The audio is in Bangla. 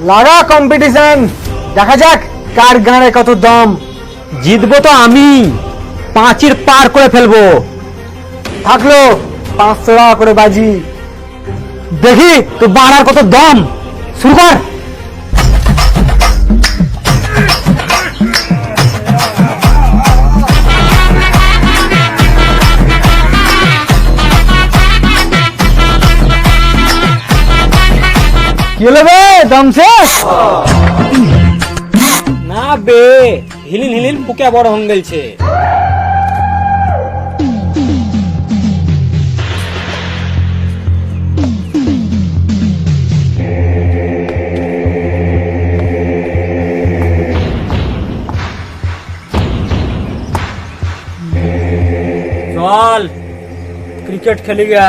লাগা কম্পিটিশন দেখা যাক কার গানে কত দম। জিতবো তো আমি। পাঁচির পার করে ফেলব। থাকল পাঁচশো টাকা করে বাজি। দেখি তো বাড়ার কত দম। শুরু কর। কি হলো বে? দম শেষ? না বে, হিলিন হিলিন পুকে বড় হয়ে গেলছে। চল ক্রিকেট খেলি গা।